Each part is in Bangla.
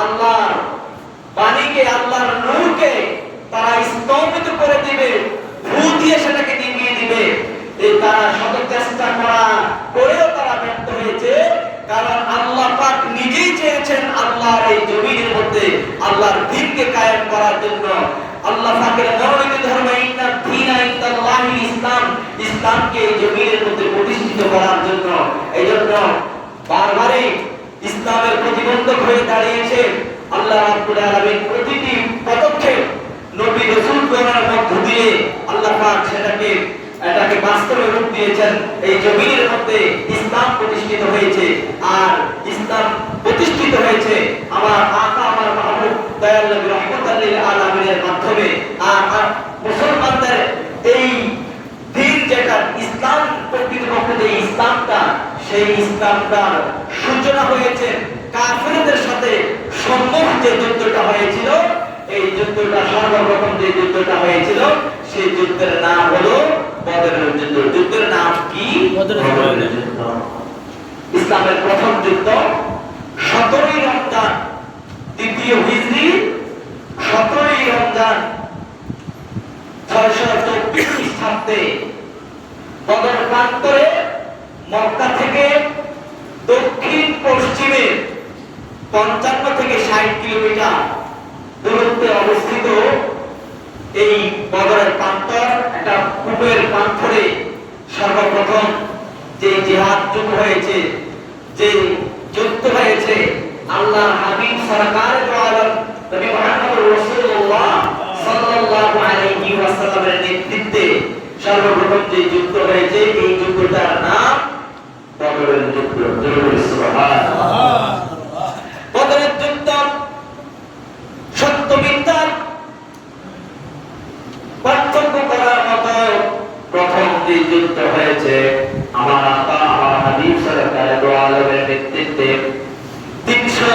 আল্লাহর বাণীকে, আল্লাহর নূরকে তারা স্তম্ভিত করে দিবে ভূ দিয়ে সেটাকে নিভিয়ে দিবে। এই তারা শত চেষ্টা করা করেও তারা ব্যর্থ হয়েছে, কারণ আল্লাহ পাক নিজেই চেয়েছেন আল্লাহর এই জমিনের মধ্যে আল্লাহর দিনকে কায়েম করার জন্য। আল্লাহ পাকের মনোনীত ধর্ম, ইন্না দীনা ইনদাল্লাহিল ইসলাম ইসলামকে এই জমিনের মধ্যে প্রতিষ্ঠিত করার জন্য। এই জন্য বারবারই ইসলামের প্রতিবন্ধক হয়ে দাঁড়িয়েছে আল্লাহ রাব্বুল আলামিন। প্রতিটি পদক্ষেপ নবী রাসূল করার মধ্য দিয়ে আল্লাহ পাক সেটাকে, এটাকে বাস্তবে রূপ দিয়েছেন। এই জমিনের মধ্যে ইসলাম প্রতিষ্ঠিত হয়েছে আর ইসলাম প্রতিষ্ঠিত হয়েছে আমার আকা, আমার মাহবুব, দয়াল নবী রহমতুল্লাহ আলামিনের মাধ্যমে। আর মুসলমানদের এই দিন যেটা ইসলাম প্রকৃতপক্ষে যে ইসলামটা, সেই ইসলামটার সূচনা হয়েছে কাফেরদের সাথে সম্মুখ যে যুদ্ধটা হয়েছিল এই যুদ্ধটা সর্বপ্রথম যে যুদ্ধটা হয়েছিল সেই যুদ্ধের নাম হলো বদরের যুদ্ধ। যুদ্ধের নাম কি? বদরের যুদ্ধ। ইসলামের প্রথম যুদ্ধ সতেরোই রমজান দ্বিতীয় হিজরি সতেরোই রমজান ছয়শো চব্বিশ খ্রিস্টাব্দে বদর প্রান্তরে মক্কা থেকে দক্ষিণ পশ্চিমে পঞ্চান্ন থেকে ষাট কিলোমিটার দূরত্বে অবস্থিত এই বদরের প্রান্তর একটা কূপের প্রান্তরে সর্বপ্রথম যে জিহাদ যুদ্ধ হয়েছে, যে যুদ্ধ হয়েছে আল্লাহ হাবিব সরকার নবী মুহাম্মদ রাসূলুল্লাহ সাল্লাল্লাহু আলাইহি ওয়াসাল্লামের নেতৃত্বে সর্বপ্রথম যে যুদ্ধ হয়েছে, এই যুদ্ধটার নাম বদরের যুদ্ধ। সুবহানাল্লাহ বদরের যুদ্ধ সত্য মিথ্যার পার্থক্য করার মতো যুদ্ধ হয়েছে আমার আকা আমার হাবিব সরকার দো আলমের নেতৃত্বে। তিনশো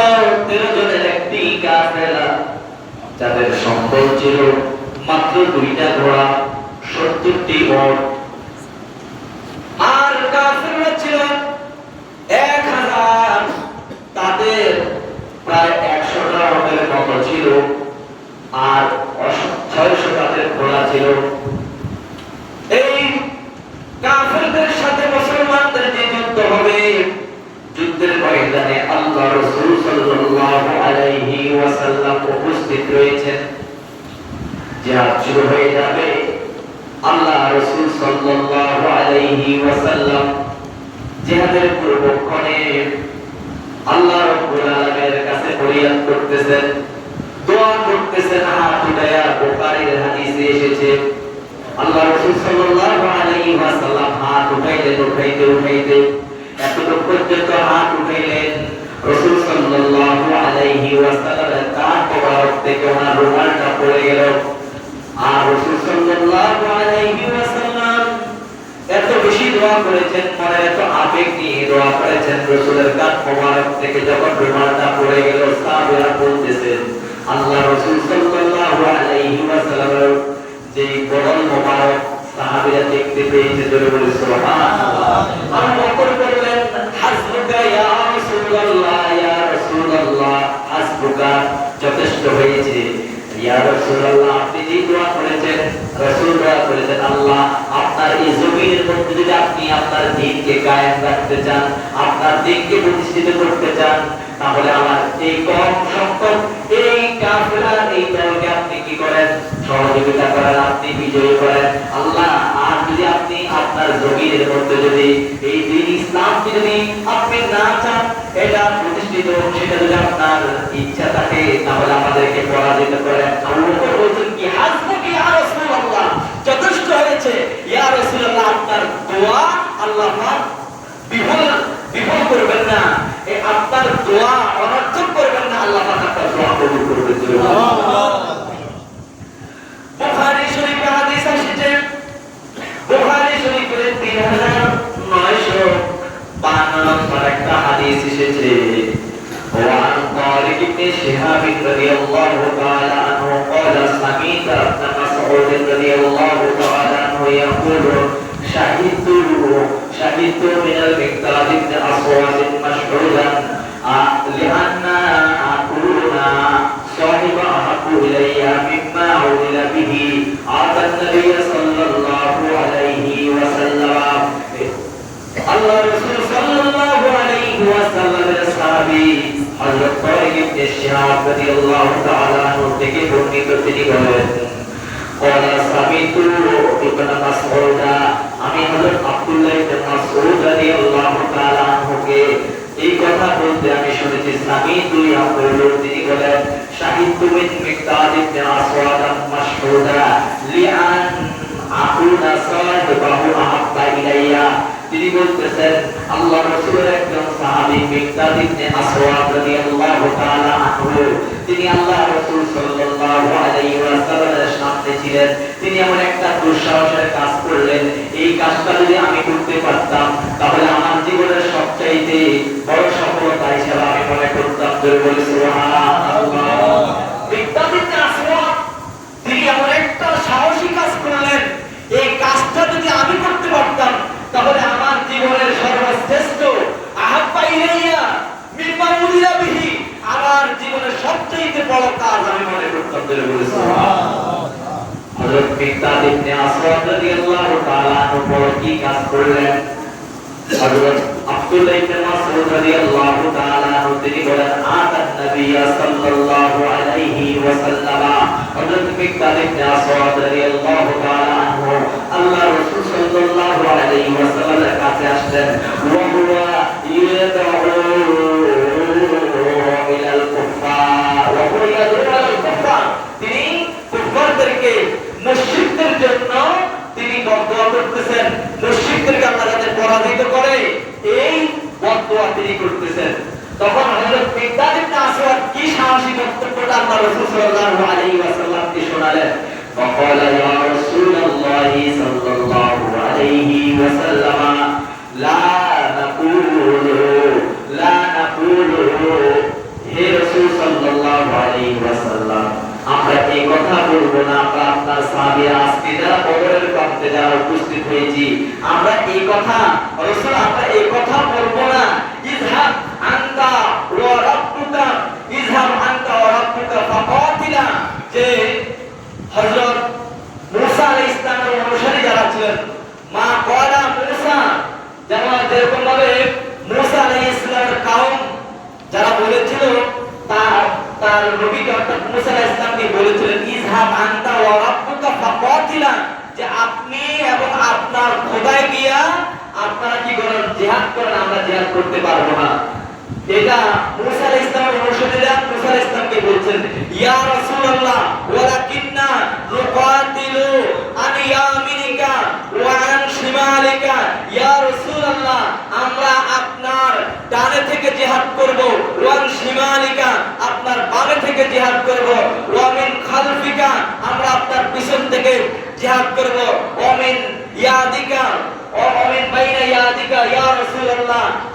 তেরো জনের একটি কাফেলা, যাদের সম্বল ছিল মাত্র দুইটা ঘোড়া, সত্তরটি আর ছিল এক হাজার, তাদের প্রায় একশোটা রথের মতো ছিল, আর ছয়শো তাদের ঘোড়া ছিল। এই কাফেরদের সাথে মুসলমানদের যে যুদ্ধ হবে। যুদ্ধের ময়দানে আল্লাহ রাসূল সাল্লাল্লাহু আলাইহি ওয়াসাল্লাম উপস্থিত রয়েছেন। জিহাদ শুরু হয়ে যাবে। আল্লাহ রাসূল সাল্লাল্লাহু আলাইহি ওয়াসাল্লাম জিহাদের পূর্বক্ষণে আল্লাহ রাব্বুল আলামিনের কাছে ফরিয়াদ করতেছেন দোয়া করতেছেন হাত উঠায়া বুখারীর হাদিসে এসেছে আল্লাহ রাসূল সাল্লাল্লাহু আলাইহি ওয়াসাল্লাম হাত উঠাইলেন উঠাইতে উঠাইতে এতটুকু পর্যন্ত হাত উঠাইলেন। রাসূল সাল্লাল্লাহু আলাইহি ওয়াসাল্লামের কান মোবারক থেকে ওনার রুমালটা পড়ে গেল। আর রাসূল সাল্লাল্লাহু আলাইহি ওয়াসাল্লাম এত বেশি দোয়া করেছেন, মনে এত আবেগ নিয়ে দোয়া করেছেন রসুলের কান মোবারক থেকে যখন রুমালটা পড়ে গেল, সাহাবীরা বলতেছেন, আল্লাহ রাসূল সাল্লাল্লাহু আলাইহি ওয়াসাল্লামের যে বদল মোবারক সাহাবীরা দেখতে পেয়েছে জোরে বলে হাসবুকা যথেষ্ট হয়েছে। আপনি আল্লাহ, আপনার এই জমিনের যদি আপনি আপনার দ্বীনকে কায়েম রাখতে চান, আপনার দ্বীনকে প্রতিষ্ঠিত করতে চান তাহলে আমার এই কম সংখ্যক এই কাফেরার এই দলকে আপনি কি করেন? সহযোগিতা করেন, আপনি বিজয়ী করেন। আল্লাহ, আর যদি আপনি আপনার জমিনের মধ্যে যদি এই দিন ইসলামকে যদি আপনি না চান, এটা প্রতিষ্ঠিত, সেটা যদি আপনার ইচ্ছা থাকে, তাহলে আমাদেরকে পরাজিত করেন। বলছেন কি, হাসবুকি ইয়া রাসূলুল্লাহ। যথেষ্ট হয়েছে। ইয়া রাসূলুল্লাহ, আপনার দোয়া আল্লাহ বিফল বিপদ করবেন না। এই আপনার দোয়া অনর্থক করবেন না, আল্লাহ আপনার দোয়া কবুল করবেন বুখারি শরীফ হাদিস আসছে। বুখারি শরীফের তিন হাজার নয়শো বান্ন একটা হাদিস এসেছে। وعن طارق بن شهاب شهدت شهدت من المقداد بن أسود مشهودا لأن أكون صاحب أحب إلي مما عمل به عاد النبي صلى الله عليه وسلم আল্লাহ রাসূল সাল্লাল্লাহু আলাইহি ওয়াসাল্লামের সাহাবী হযরত তারিক ইবনে শিহাব রাদিয়াল্লাহু তাআলা আনহু থেকে বর্ণিত তিনি বলেন قال سمعت ابن مسعود আমি হযরত আব্দুল্লাহ ইবনে মাসউদ রাদিয়াল্লাহু তাআলা আনহুকে এই কথা বলতে আমি শুনেছি সামি দুই আব্দুল তিনি বলেন, শাহিদ মিন মিকদাদ ইবনে আসওয়াদ মাশহুদা লিআন আকুনা সাহিবাহু আহাব্বা ইলাইয়া। তিনি বলতেছেন, আল্লাহ রাসূলের একজন সাহাবী মিকদাদ ইবনে আসওয়াদ রাদিয়াল্লাহু তাআলা আনহু, তিনি আল্লাহ রাসূল সাল্লাল্লাহু আলাইহি ওয়াসাল্লামের সামনে ছিলেন। তিনি এমন একটা দুঃসাহসের কাজ করলেন, এই কাজটা যদি আমি করতে পারতাম, তাহলে আমার জীবনের সবচাইতে বড় সফলতা হিসেবে আমি মনে করতাম। আমার জীবনের সবচেয়ে বড় কাজ আমি মনে করতাম। বলে বলেছি হযরত মিকদাদ ইবনে আসওয়াদ রাদিয়াল্লাহু তাআলা বড় কি কাজ করলেন? হযরত আব্দুল্লাহ ইবনে আসলেন বক্তব্যটা আল্লাহ রাসূল সাল্লাল্লাহু আলাইহি ওয়াসাল্লামকে শোনালেন فقال يا رسول الله صلى الله عليه وسلم لا نقول لا نقول হে রাসূল সাল্লাল্লাহু আলাইহি ওয়াসাল্লাম আমরা এই কথা বলবো না আমরা আপনার সাহাবীরা আজকে যারা বদরের প্রান্তে যারা উপস্থিত হয়েছি আমরা এই কথা রাসূল আমরা এই কথা বলবো না ইযহাব হযরত মুসা আলাইহিস সালামের অনুসারী যারা ছিলেন, মা কয়লা মুসা যেমন যেরকম ভাবে মুসা আলাইহিস সালামের কাউম যারা বলেছিল, তার তার নবীকে অর্থাৎ মুসা আলাইহিস সালামকে বলেছিলেন ইযহাব আনতা ওয়া রাব্বুকা ফাকাতিলা যে আপনি এবং আপনার খোদায় গিয়া আপনারা কি করেন? জিহাদ করেন, আমরা জিহাদ করতে পারব না। এটা মুসা আলাইহিস সালামের অনুসারীরা মুসা আলাইহিস সালামকে বলছেন, ইয়া রাসূলুল্লাহ, ওয়ালাকিন্না শিমালিকা। ইয়া রাসূলুল্লাহ, আমরা আপনার পিছন থেকে জিহাদ করব, ওয়া ইয়াদিকা ওয়া বাইনা ইয়াদিকা, ইয়া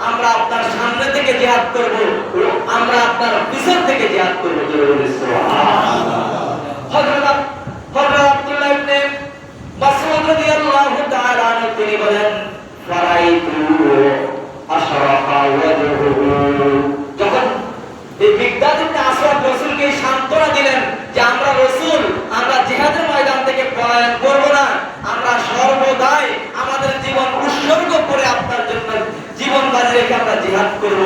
আমরা আপনার সামনে থেকে জিহাদ করব, আমরা আপনার পিছন থেকে জিহাদ করব আমাদের জীবন উৎসর্গ করে আপনার জন্য জীবন আমরা জিহাদ করব।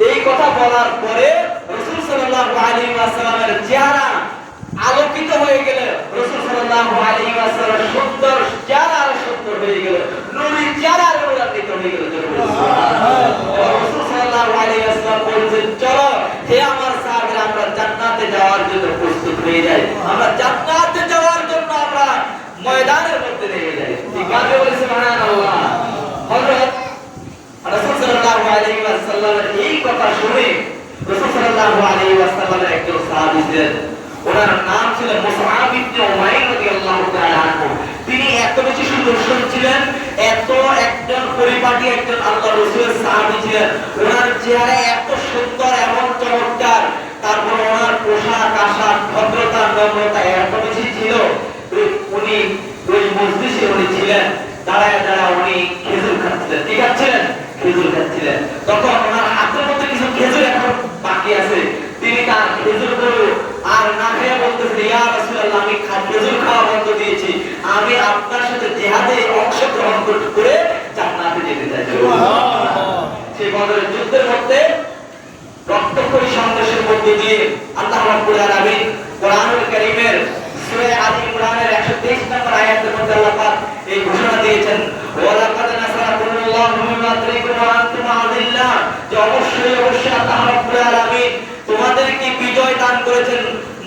এই কথা বলার পরে আলোকিত হয়ে গেলে রাসূল সাল্লাল্লাহু আমার সাহাবীরা, আমরা জান্নাতে যাওয়ার জন্য প্রস্তুত হয়ে যাই। আমরা জান্নাতে যাওয়ার জন্য আমরা ময়দানের মধ্যে নেমে যাই। ঠিক আছে বলে হযরত রাসূল সাল্লাল্লাহু আলাইহি ওয়াসাল্লামের এই কথা শুনে রাসূল সাল্লাল্লাহু আলাইহি ওয়াসাল্লামের একজন সাহাবী ছিলেন ওনার নাম ছিল মুসআব ইবনে উমাইর রাদিয়াল্লাহু তাআলা আনহু তিনি এত বেশি সুদর্শন ছিলেন, এত একজন পরিপাটি, একজন আল্লাহ রাসূলের সাহাবী ছিলেন। ওনার চেহারা এত সুন্দর এমন চমৎকার। তারপর ওনার পোশাক, আশাক ভদ্রতা নম্রতা এত বেশি ছিল উনি- উনি ওই মসজিদে উনি ছিলেন দাঁড়ায় দাঁড়ায় উনি খেজুর খাচ্ছিলেন ঠিক আছেন খেজুর খাচ্ছিলেন তখন ওনার হাতের মধ্যে কিছু খেজুর এখন বাকি আছে তিনি তার খেজুরগুলো আর না খেয়ে বলতেছেন ইয়া রাসূলুল্লাহ আমি খা- খেজুর খাওয়া বন্ধ দিয়েছি আমি আপনার সাথে জিহাদে অংশগ্রহণ কর- করে জান্নাতে যেতে চাই সেই বদরের যুদ্ধের মধ্যে রক্তক্ষয়ী সংঘর্ষের মধ্য দিয়ে আল্লাহ রাব্বুল আলামিন কোরআনুল কারীমের সূরা আলী ইমরানের 123 নম্বর আয়াতের মধ্যে আল্লাহ পাক এই ঘোষণা দিয়েছেন, ওয়ালাকাদ নাসারাকুমুল্লাহু মিন বাদরিকুম ওয়া আনতুম আযিল্লাহ যে অবশ্যই অবশ্যই আল্লাহ রাব্বুল আলামিন তোমাদেরকে বিজয় দান করেছেন।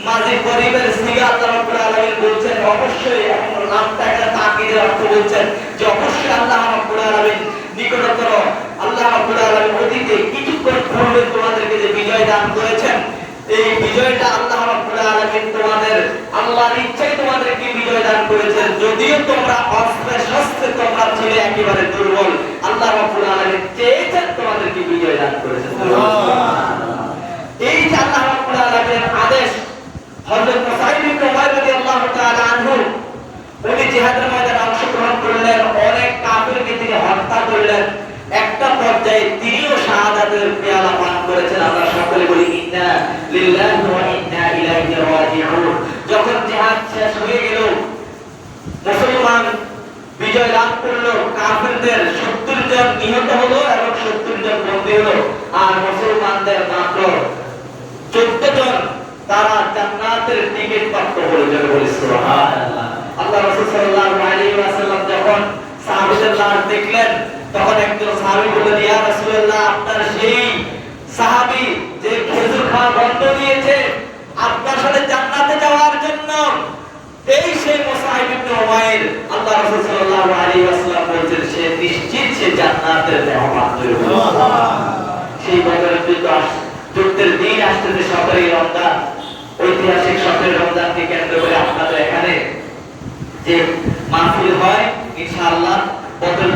মাঝে গরিবের সিগা আল্লাহ রাব্বুল আলামিন বলছেন, অবশ্যই এখন নামটা একটা তাকিদের অর্থ বলছেন যে অবশ্যই আল্লাহ রাব্বুল আলামিন নিকটতর আল্লাহ অতীতে কিছুক্ষণ পূর্বে তোমাদেরকে যে বিজয় দান করেছেন এই বিজয়টা আল্লাহ রাব্বুল আলামিন তোমাদের আল্লাহর ইচ্ছায় তোমাদেরকে বিজয় দান করেছেন। যদিও তোমরা অস্ত্রে শস্ত্রে তোমরা ছিলে একেবারে দুর্বল আল্লাহ রাব্বুল আলামিন চেয়েছেন তোমাদেরকে বিজয় দান করেছেন। এই যে আল্লাহ রাব্বুল আলামিনের আদেশ হযরত মুসাইব ইবনে উমাইর রাদিয়াল্লাহু তাআলা আনহু উনি জিহাদের ময়দানে অংশগ্রহণ করলেন অনেক কাফিরকে তিনি হত্যা করলেন। পর্যায়ে তিনিও শাহাদাতের পেয়ালা পান করেছেন। আমরা সকলে বলি, ইন্না লিল্লাহি ওয়া ইন্না ইলাইহি রাজিউন। যখন জিহাদ শেষ হয়ে গেল, মুসলমান বিজয় লাভ করল, কাফেরদের 70 জন নিহত হলো এবং 70 জন বন্দী হলো। আর মুসলমানদের মাত্র 14 জন তারা জান্নাতের টিকিট প্রাপ্ত হলো যেন বলি সুবহানাল্লাহ। আল্লাহ রাসূল সাল্লাল্লাহু আলাইহি ওয়াসাল্লাম যখন সাহাবীদের লাশ দেখলেন তখন একজন সাহাবী বললেন ইয়া রাসূলুল্লাহ আপনার সেই সাহাবী যে খেজুর খাওয়া বন্ধ দিয়েছে আপনার সাথে জান্নাতে যাওয়ার জন্য এই সেই মুসাইব ইবনে উমাইর আল্লাহ রাসূল সাল্লাল্লাহু আলাইহি ওয়াসাল্লাম বলছেন সে নিশ্চিত সে জান্নাতের মেহমান হইবে সেই বদরের যুদ্ধ যুদ্ধের দিন আসতেছে সতেরোই রমজান। ঐতিহাসিক সতেরোই রমজানকে কেন্দ্র করে আপনাদের এখানে যে মাহফিল হয় ইনশাআল্লাহ বদর